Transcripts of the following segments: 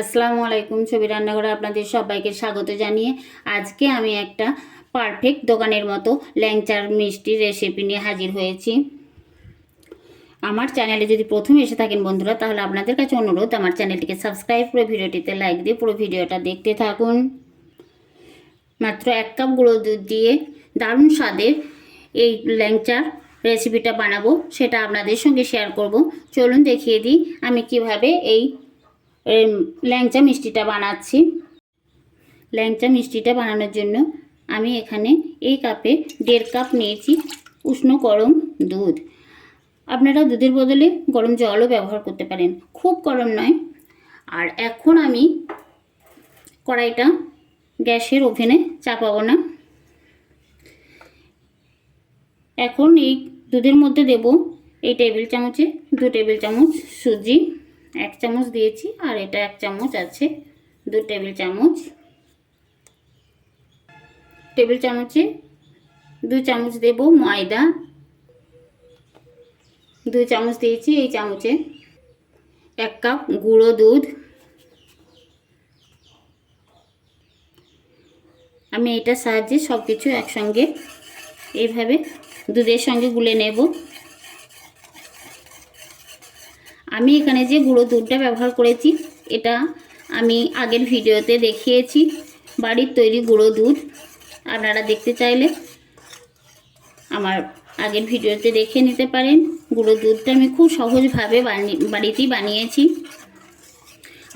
আসসালামু আলাইকুম ছবি রান্নাঘরে আপনাদের সবাইকে স্বাগত জানিয়ে আজকে আমি একটা পারফেক্ট দোকানের মতো ল্যাংচার মিষ্টির রেসিপি নিয়ে হাজির হয়েছি। আমার চ্যানেলে যদি প্রথম এসে থাকেন বন্ধুরা, তাহলে আপনাদের কাছে অনুরোধ, আমার চ্যানেলটিকে সাবস্ক্রাইব করে ভিডিওটিতে লাইক দিয়ে পুরো ভিডিওটা দেখতে থাকুন। মাত্র এক কাপ গুঁড়ো দুধ দিয়ে দারুণ স্বাদের এই ল্যাংচার রেসিপিটা বানাবো, সেটা আপনাদের সঙ্গে শেয়ার করব। চলুন দেখিয়ে দিই আমি কীভাবে এই ল্যাংচা মিষ্টিটা বানাচ্ছি। ল্যাংচা মিষ্টিটা বানানোর জন্য আমি এখানে এই কাপে দেড় কাপ নিয়েছি উষ্ণ গরম দুধ। আপনারা দুধের বদলে গরম জলও ব্যবহার করতে পারেন। খুব গরম নয়। আর এখন আমি কড়াইটা গ্যাসের ওভেনে চাপাবো না। এখন এই দুধের মধ্যে দেব এই টেবিল চামচে দু টেবিল চামচ সুজি। এক চামচ দিয়েছি আর এটা এক চামচ আছে, দু টেবিল চামচ। টেবিল চামচে দু চামচ দেব ময়দা। দু চামচ দিয়েছি এই চামচে এক কাপ গুঁড়ো দুধ। আমি এটার সাহায্যে সব কিছু একসঙ্গে এইভাবে দুধের সঙ্গে গুলে নেব। আমি এখানে যে গুঁড়ো দুধটা ব্যবহার করেছি, এটা আমি আগের ভিডিওতে দেখিয়েছি, বাড়ির তৈরি গুঁড়ো দুধ। আপনারা দেখতে চাইলে আমার আগের ভিডিওতে দেখে নিতে পারেন। গুঁড়ো দুধটা আমি খুব সহজভাবে বাড়িতেই বানিয়েছি।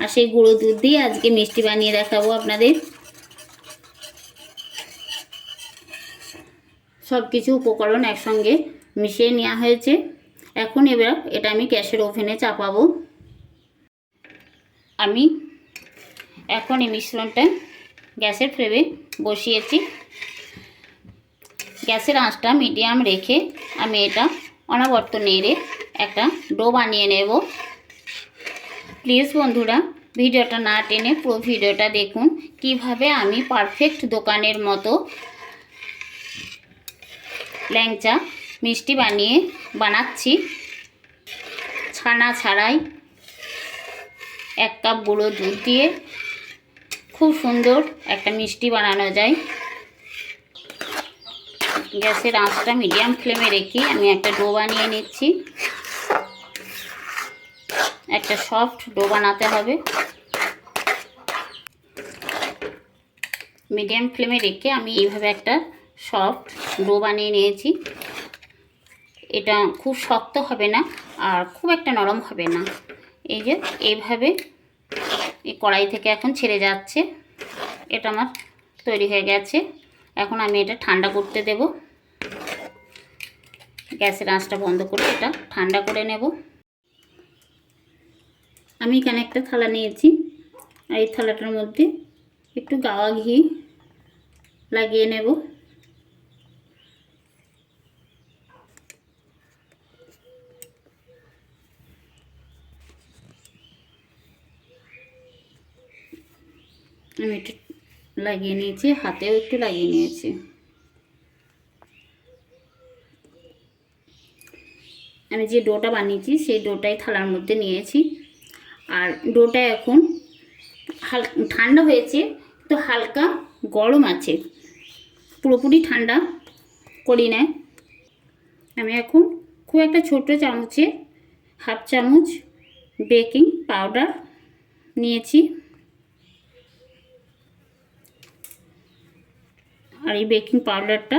আর সেই গুঁড়ো দুধ দিয়ে আজকে মিষ্টি বানিয়ে দেখাবো আপনাদের। সব কিছু উপকরণ একসঙ্গে মিশিয়ে নেওয়া হয়েছে। এখন এবার এটা আমি গ্যাসের ওভেনে চাপাবো। আমি এখন এই মিশ্রণটা গ্যাসের ফ্লেমে বসিয়েছি। গ্যাসের আঁচটা মিডিয়াম রেখে আমি এটা অনাবর্ত নেড়ে একটা ডো বানিয়ে নেব। প্লিজ বন্ধুরা, ভিডিওটা না টেনে পুরো ভিডিওটা দেখুন কীভাবে আমি পারফেক্ট দোকানের মতো ল্যাংচা মিষ্টি বানিয়ে বানাচ্ছি। ছানা ছাড়াই এক কাপ গুঁড়ো দুধ দিয়ে খুব সুন্দর একটা মিষ্টি বানানো যায়। গ্যাসের আঁচটা মিডিয়াম ফ্লেমে রেখে আমি একটা ডো বানিয়ে নিচ্ছি। একটা সফট ডো বানাতে হবে। মিডিয়াম ফ্লেমে রেখে আমি এইভাবে একটা সফট ডো বানিয়ে নিয়েছি। এটা খুব শক্ত হবে না আর খুব একটা নরম হবে না। এই যে, এইভাবে এই কড়াই থেকে এখন ছেড়ে যাচ্ছে। এটা আমার তৈরি হয়ে গেছে। এখন আমি এটা ঠান্ডা করতে দেব। গ্যাসের আঁচটা বন্ধ করে এটা ঠান্ডা করে নেব। আমি এখানে একটা থালা নিয়েছি। এই থালাটার মধ্যে একটু গাওয়া ঘি লাগিয়ে নেব। আমি একটু লাগিয়ে নিয়েছি, হাতেও একটু লাগিয়ে নিয়েছি। আমি যে ডোটা বানিয়েছি, সেই ডোটাই থালার মধ্যে নিয়েছি। আর ডোটা এখন হাল, ঠান্ডা হয়েছে, তো হালকা গরম আছে। পুরোপুরি ঠান্ডা করি না আমি এখন খুব একটা ছোট চামচে হাফ চামচ বেকিং পাউডার নিয়েছি। আর এই বেকিং পাউডারটা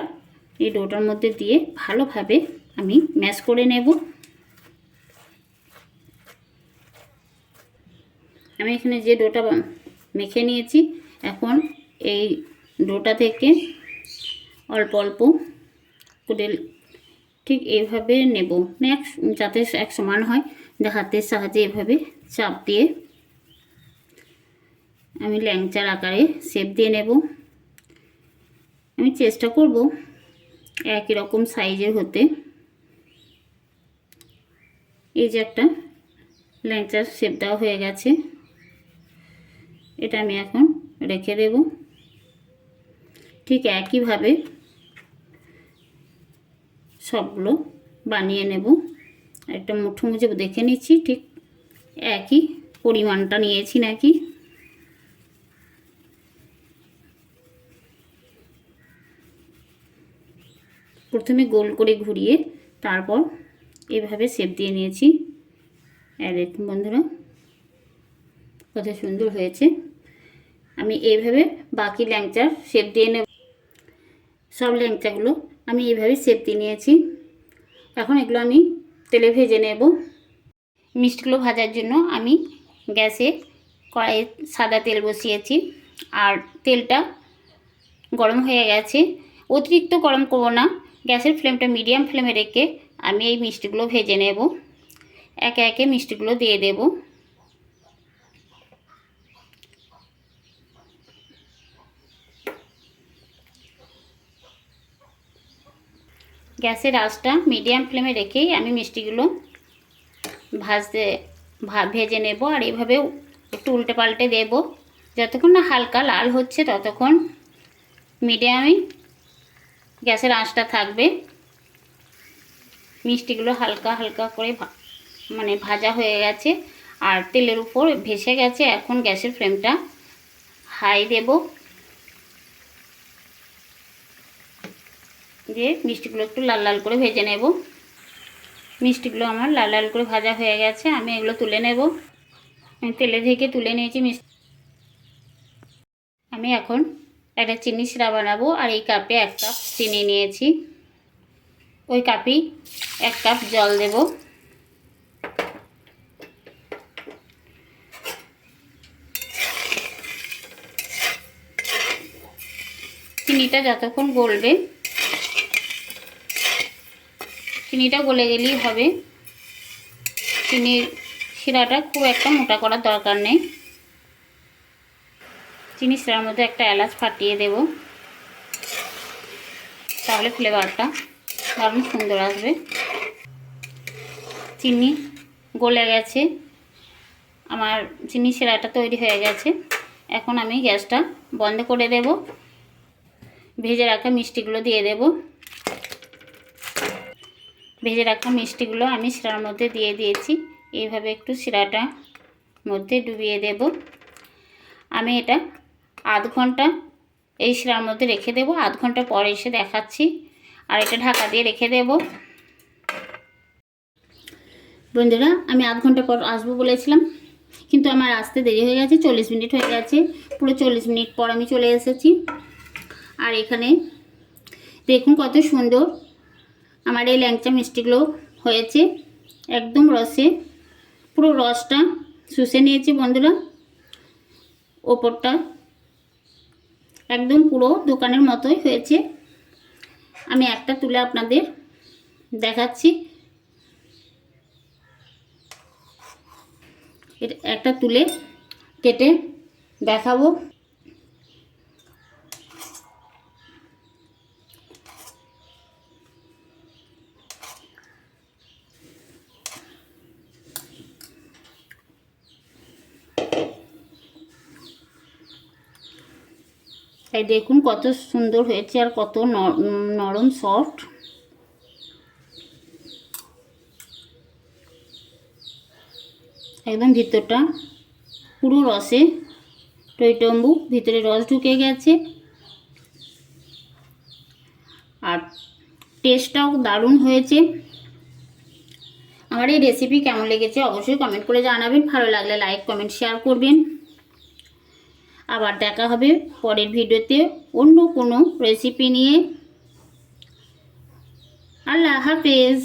এই ডোটার মধ্যে দিয়ে ভালোভাবে আমি ম্যাশ করে নেব। আমি এখানে যে ডোটা মেখে নিয়েছি, এখন এই ডোটা থেকে অল্প অল্প করে ঠিক এইভাবে নেব। মানে এক যাতে এক সমান হয় হাতের সাহায্যে এভাবে চাপ দিয়ে আমি ল্যাংচার আকারে শেপ দিয়ে নেব। আমি চেষ্টা করব একই রকম সাইজের হতে। এই যে একটা ল্যাংচার শেপ দেওয়া হয়ে গেছে। এটা আমি এখন রেখে দেব। ঠিক একইভাবে সবগুলো বানিয়ে নেব। একটা মুঠো মুঠে দেখে নিচ্ছি, ঠিক একই পরিমাণটা নিয়েছি নাকি। প্রথমে গোল করে ঘুরিয়ে তারপর এভাবে শেপ দিয়ে নিয়েছি। আর দেখুন বন্ধুরা, কত সুন্দর হয়েছে। আমি এইভাবে বাকি ল্যাংচার শেপ দিয়ে নেব। সব ল্যাংচাগুলো আমি এইভাবে শেপ দিয়ে নিয়েছি। এখন এগুলো আমি তেলে ভেজে নেব। মিষ্টিগুলো ভাজার জন্য আমি গ্যাসে কড়াইয়ে সাদা তেল বসিয়েছি। আর তেলটা গরম হয়ে গেছে। অতিরিক্ত গরম করব না। গ্যাসের ফ্লেমটা মিডিয়াম ফ্লেমে রেখে আমি এই মিষ্টিগুলো ভেজে নেব। একে একে মিষ্টিগুলো দিয়ে দেব। গ্যাসের আঁচটা মিডিয়াম ফ্লেমে রেখেই আমি মিষ্টিগুলো ভাজতে ভেজে নেব আর এইভাবে একটু উল্টে পাল্টে দেব। যতক্ষণ না হালকা লাল হচ্ছে ততক্ষণ মিডিয়ামে গ্যাসের আঁচটা থাকবে। মিষ্টিগুলো হালকা হালকা করে মানে ভাজা হয়ে গেছে। আর তেলের উপর ভেসে গেছে এখন গ্যাসের ফ্লেমটা। হাই দেব। দিয়ে মিষ্টিগুলো একটু লাল লাল করে ভেজে নেব। মিষ্টিগুলো আমার লাল লাল করে ভাজা হয়ে গেছে, আমি এগুলো তুলে নেব। তেলে থেকে তুলে নিয়েছি মিষ্টি, আমি এখন একটা চিনি শিরা বানাবো আর এই কাপে এক কাপ চিনি নিয়েছি। ওই কাপেই এক কাপ জল দেব। চিনিটা যতক্ষণ গলবে, চিনিটা গলে গেলেই হবে। চিনির শিরাটা খুব একটা মোটা করার দরকার নেই। চিনি শিরার মধ্যে একটা এলাচ ফাটিয়ে দেব। তাহলে ফ্লেভারটা দারুণ সুন্দর আসবে। চিনি গলে গেছে। আমার চিনি শিরাটা তৈরি হয়ে গেছে। এখন আমি গ্যাসটা বন্ধ করে দেব। ভেজে রাখা মিষ্টিগুলো দিয়ে দেব। ভেজে রাখা মিষ্টিগুলো আমি শিরার মধ্যে দিয়ে দিয়েছি। এইভাবে একটু শিরাটা মধ্যে ডুবিয়ে দেব। আমি এটা আধ ঘণ্টা এই শিরার মধ্যে রেখে দেব। আধ ঘণ্টা পরে এসে দেখাচ্ছি। আর এটা ঢাকা দিয়ে রেখে দেব। বন্ধুরা, আমি আধ ঘণ্টা পর আসব বলেছিলাম, কিন্তু আমার আসতে দেরি হয়ে গেছে, চল্লিশ মিনিট হয়ে গেছে। পুরো চল্লিশ মিনিট পর আমি চলে এসেছি। আর এখানে দেখুন কত সুন্দর আমার এই ল্যাংচা মিষ্টিগুলো হয়েছে। একদম রসে, পুরো রসটা শুষে নিয়েছি বন্ধুরা, ওপরটা। একদম পুরো দোকানের মতোই হয়েছে। আমি একটা তুলে আপনাদের দেখাচ্ছি। একটা তুলে কেটে দেখাবো। এই দেখুন কত সুন্দর হয়েছে আর কত নরম সফট। একদম ভিতরটা পুরো রসে টইটম্বু ভিতরে রস ঢুকে গেছে। আর টেস্টটাও দারুণ হয়েছে। আমার এই রেসিপি কেমন লেগেছে অবশ্যই কমেন্ট করে জানাবেন। ভালো লাগলে লাইক কমেন্ট শেয়ার করবেন। আবার দেখা হবে পরের ভিডিওতে অন্য কোনো রেসিপি নিয়ে। আল্লাহ হাফেজ।